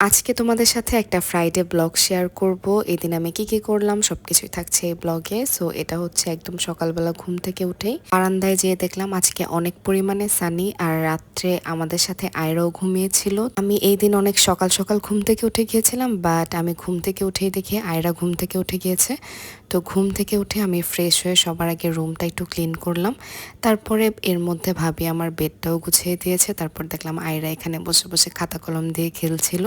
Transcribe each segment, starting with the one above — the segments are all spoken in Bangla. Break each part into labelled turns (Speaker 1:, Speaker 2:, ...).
Speaker 1: আজকে তোমাদের সাথে একটা ফ্রাইডে ব্লগ শেয়ার করব। এদিন আমি কি কি করলাম সব কিছুই থাকছে এই ব্লগে সো এটা হচ্ছে একদম সকালবেলা ঘুম থেকে উঠেই। বারান্দায় যেয়ে দেখলাম আজকে অনেক পরিমাণে সানি আর রাত্রে আমাদের সাথে আয়রাও ঘুমিয়েছিল। আমি এই দিন অনেক সকাল সকাল ঘুম থেকে উঠে গিয়েছিলাম বাট আমি ঘুম থেকে উঠেই দেখি আয়রা ঘুম থেকে উঠে গিয়েছে। তো ঘুম থেকে উঠে আমি ফ্রেশ হয়ে সবার আগে রুমটা একটু ক্লিন করলাম। তারপরে এর মধ্যে ভাবি আমার বেডটাও গুছিয়ে দিয়েছে। তারপর দেখলাম আয়রা এখানে বসে বসে খাতা কলম দিয়ে খেলছিল।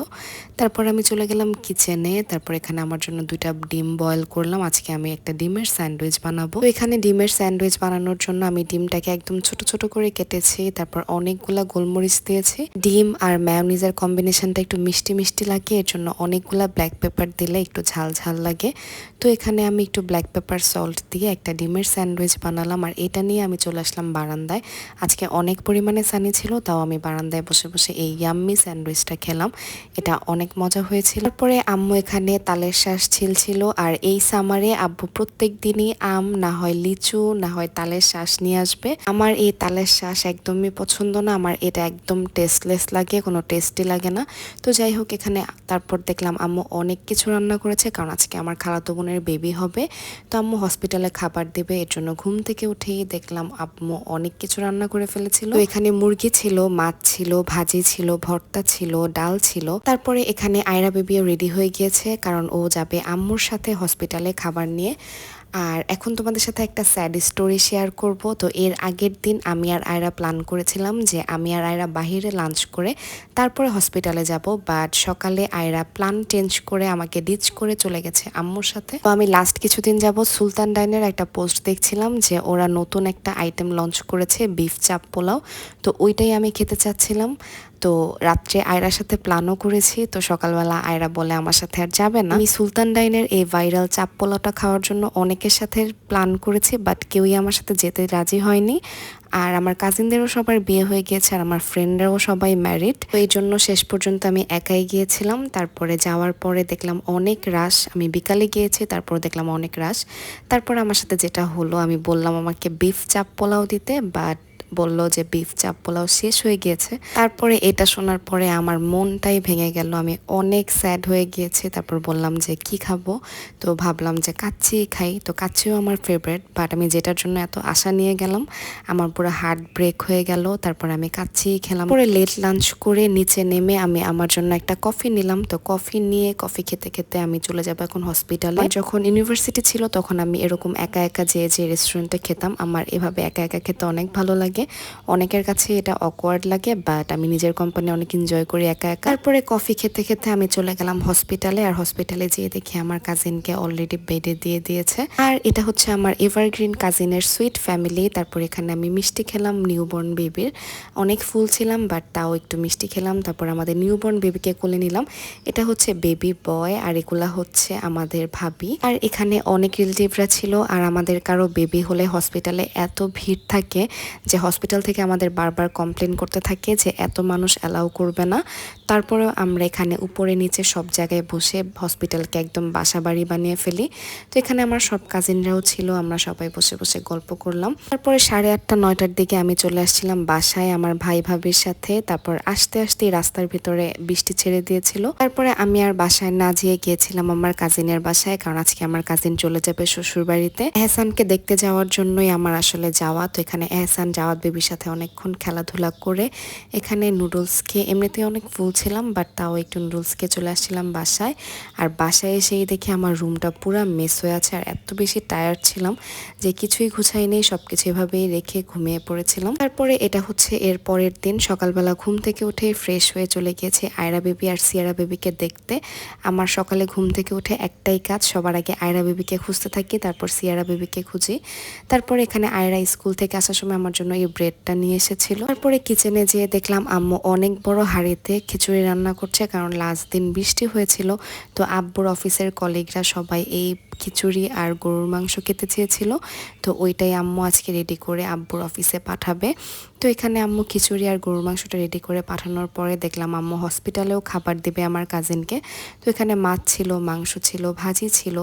Speaker 1: তারপর আমি চলে গেলাম কিচেনে তারপর এখানে আমার জন্য দুইটা ডিম বয়েল করলাম। আজকে আমি একটা ডিমের স্যান্ডউইচ বানাবো। এখানে ডিমের স্যান্ডউইচ বানানোর জন্য আমি ডিমটাকে একদম ছোট ছোট করে কেটেছি। তারপর অনেকগুলা গোলমরিচ দিয়েছি। ডিম আর ম্যায়োনিজের কম্বিনেশনটা একটু মিষ্টি মিষ্টি লাগে। এর জন্য অনেকগুলা ব্ল্যাক পেপার দিলে একটু ঝাল ঝাল লাগে। তো এখানে আমি একটু ব্ল্যাক পেপার সল্ট দিয়ে একটা ডিমের স্যান্ডউইচ বানালাম আর এটা নিয়ে আমি চলে আসলাম বারান্দায়। আজকে অনেক পরিমাণে সানি ছিল, তাও আমি বারান্দায় বসে বসে এই ইয়াম্মি স্যান্ডউইচটা খেলাম। এটা অনেক মজা হয়েছিল। তারপরে আম্মু এখানে তালের শ্বাস ছিল আর এই সামারে আব্বু প্রত্যেক দিনই আম, না হয় লিচু, না হয় তালের শ্বাস নিয়ে আসবে। আমার এই তালের শ্বাস একদমই পছন্দ না, আমার এটা একদম টেস্টলেস লাগে, কোনো টেস্টি লাগে না। তো যাই হোক, এখানে তারপর দেখলাম আম্মু অনেক কিছু রান্না করেছে, কারণ আজকে আমার খালাতো বোনের বেবি হবে। তো আম্মু হসপিটালে খাবার দেবে, এর জন্য ঘুম থেকে উঠেই দেখলাম আম্মু অনেক কিছু রান্না করে ফেলেছিল। এখানে মুরগি ছিল, মাছ ছিল, ভাজি ছিল, ভর্তা ছিল, ডাল ছিল। তারপরে এখানে আয়রা বেবিও রেডি হয়ে গিয়েছে, কারণ ও যাবে আম্মুর সাথে হসপিটালে খাবার নিয়ে। আর এখন তোমাদের সাথে একটা স্যাড স্টোরি শেয়ার করব। তো এর আগের দিন আমি আর আয়রা প্ল্যান করেছিলাম যে আমি আর আয়রা বাহিরে লাঞ্চ করে তারপরে হসপিটালে যাব। বাট সকালে আয়রা প্ল্যান চেঞ্জ করে আমাকে ডিচ করে চলে গেছে আম্মুর সাথে। তো আমি লাস্ট কিছুদিন যাব সুলতান ডাইনের একটা পোস্ট দেখছিলাম যে ওরা নতুন একটা আইটেম লঞ্চ করেছে বিফ চাপ পোলাও। তো ওইটাই আমি খেতে চাচ্ছিলাম। তো রাত্রে আয়রার সাথে প্ল্যানও করেছি, তো সকালবেলা আয়রা বলে আমার সাথে আর যাবে না। আমি সুলতান ডাইনের এই ভাইরাল চাপ পোলাওটা খাওয়ার জন্য অনেকের সাথে প্ল্যান করেছি বাট কেউই আমার সাথে যেতে রাজি হয়নি। আর আমার কাজিনদেরও সবার বিয়ে হয়ে গিয়েছে, আর আমার ফ্রেন্ডরাও সবাই ম্যারিড তো এই জন্য শেষ পর্যন্ত আমি একাই গিয়েছিলাম, তারপরে যাওয়ার পরে দেখলাম অনেক রাশ আমি বিকালে গিয়েছি, তারপর দেখলাম অনেক রাশ তারপর আমার সাথে যেটা হলো, আমি বললাম আমাকে বিফ চাপ পোলাও দিতে বাট বলল যে, বিফ চাপ পোলাও শেষ হয়ে গিয়েছে। তারপরে এটা শোনার পরে আমার মনটাই ভেঙে গেল। আমি অনেক স্যাড হয়ে গিয়েছি। তারপর বললাম যে, কি খাব? তো ভাবলাম যে, কাচ্চি খাই। তো কাচ্চিও আমার ফেভারেট বাট আমি যেটার জন্য এত আশা নিয়ে গেলাম, আমার পুরো হার্ট ব্রেক হয়ে গেল। তারপর আমি কাচ্চি খেলাম। পরে লেট লাঞ্চ করে নিচে নেমে আমি আমার জন্য একটা কফি নিলাম। তো কফি নিয়ে কফি খেতে খেতে আমি চলে যাব এখন হসপিটালে যখন ইউনিভার্সিটি ছিল, তখন আমি এরকম একা একা যেয়ে যে রেস্টুরেন্টে খেতাম। আমার এভাবে একা একা খেতে অনেক ভালো লাগে। লাগে। অনেকের কাছে এটা অকওয়ার্ড লাগে বাট আমি নিজের কোম্পানি অনেক এনজয় করি একা একা। তারপরে কফি খেতে খেতে আমি চলে গেলাম হসপিটালে আর হসপিটালে যেয়ে দেখি আমার কাজিনকে অলরেডি বেডে দিয়ে দিয়েছে। আর এটা হচ্ছে আমার এভারগ্রিন কাজিনের সুইট ফ্যামিলি তারপর এখানে আমি মিষ্টি খেলাম নিউবর্ন বেবির অনেক ফুল ছিলাম বাট তাও একটু মিষ্টি খেলাম, তারপর আমাদের নিউবর্ন বেবিকে কোলে নিলাম। এটা হচ্ছে বেবি বয় আর এগুলা হচ্ছে আমাদের ভাবি। আর এখানে অনেক রিলেটিভরা ছিল, আর আমাদের কারও বেবি হলে হসপিটালে এত ভিড় থাকে যে হসপিটাল থেকে আমাদের বারবার কমপ্লেন করতে থাকে যে এত মানুষ অ্যালাউ করবে না। তারপরেও আমরা এখানে উপরে নিচে সব জায়গায় বসে হসপিটালকে একদম বাসা বাড়ি বানিয়ে ফেলি। তো এখানে আমার সব কাজিনরাও ছিল, আমরা সবাই বসে বসে গল্প করলাম। তারপরে সাড়ে আটটা, নয়টার দিকে আমি চলে আসছিলাম বাসায় আমার ভাই ভাবির সাথে। তারপর আস্তে আস্তে রাস্তার ভিতরে বৃষ্টি ছেড়ে দিয়েছিল। তারপরে আমি আর বাসায় না যেয়ে গিয়েছিলাম আমার কাজিনের বাসায়, কারণ আজকে আমার কাজিন চলে যাবে শ্বশুর বাড়িতে এহসানকে দেখতে যাওয়ার জন্যই আমার আসলে যাওয়া। তো এখানে এহসান যাওয়াত বেবির সাথে অনেকক্ষণ খেলাধুলা করে এখানে নুডলস খেয়ে এমনিতে অনেক ফুল ছিলাম বাট তাও একটু নুডলস খেয়ে চলে আসছিলাম বাসায়। আর বাসায় এসেই দেখি আমার রুমটা পুরো মেস হয়ে আছে আর এত বেশি টায়ার্ড ছিলাম যে কিছুই গুছাই নেই সব কিছু এভাবেই রেখে ঘুমিয়ে পড়েছিলাম। তারপরে এটা হচ্ছে এর পরের দিন, সকালবেলা ঘুম থেকে উঠে ফ্রেশ হয়ে চলে গিয়েছে আয়রা বেবি আর সিয়ারা বেবিকে দেখতে। আমার সকালে ঘুম থেকে উঠে একটাই কাজ, সবার আগে আয়রা বেবিকে খুঁজতে থাকি, তারপর সিয়ারা বেবিকে খুঁজি। তারপর এখানে আয়রা স্কুল থেকে আসার সময় আমার জন্য এই ব্রেডটা নিয়ে এসেছিল। তারপরে কিচেনে যেয়ে দেখলাম আম্মু অনেক বড় হাড়িতে খিচুড়ি রান্না করছে, কারণ লাস্ট দিন বৃষ্টি হয়েছিল। তো আব্বুর অফিসের কলিগরা সবাই এই খিচুড়ি আর গরুর মাংস খেতে চেয়েছিল। তো ওইটাই আম্মু আজকে রেডি করে আব্বুর অফিসে পাঠাবে। তো এখানে আম্মু খিচুড়ি আর গরুর মাংসটা রেডি করে পাঠানোর পরে দেখলাম আম্মু হসপিটালেও খাবার দিবে আমার কাজিনকে তো এখানে মাছ ছিল, মাংস ছিল, ভাজি ছিল।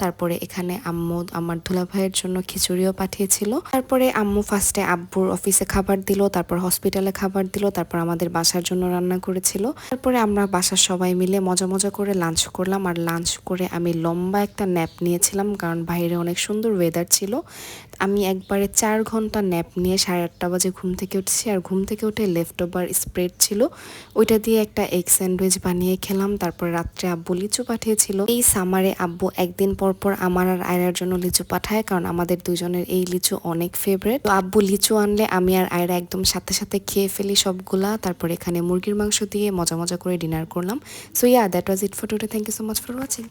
Speaker 1: তারপরে এখানে আম্মু আমার দুলা ভাইয়ের জন্য খিচুড়িও পাঠিয়েছিল। তারপরে আম্মু ফার্স্টে আব্বুর অফিসে খাবার দিল, তারপর হসপিটালে খাবার দিল, তারপর আমাদের বাসার জন্য রান্না করেছিল। তারপরে আমরা বাসার সবাই মিলে মজা মজা করে লাঞ্চ করলাম। আর লাঞ্চ করে আমি লম্বা একটা ন্যাপ নিয়েছিলাম, কারণ বাইরে অনেক সুন্দর ওয়েদার ছিল। আমি একবারে চার ঘণ্টা ন্যাপ নিয়ে সাড়ে আটটা বাজে ঘুম থেকে উঠছি আর ঘুম থেকে উঠে লেফট ওভার স্প্রেড ছিল। ওইটা দিয়ে একটা এগ স্যান্ডউইচ বানিয়ে খেলাম, তারপর রাত্রে আব্বু লিচু পাঠিয়েছিল। এই সামারে আব্বু একদিন পর পর আমার আর আয়রার জন্য লিচু পাঠায়, কারণ আমাদের দুজনের এই লিচু অনেক ফেভারেট তো আব্বু লিচু আনলে আমি আর আয়রা একদম সাথে সাথে খেয়ে ফেলি সবগুলা। তারপর এখানে মুরগির মাংস দিয়ে মজা মজা করে ডিনার করলাম। So yeah that was it for today thank you so much for watching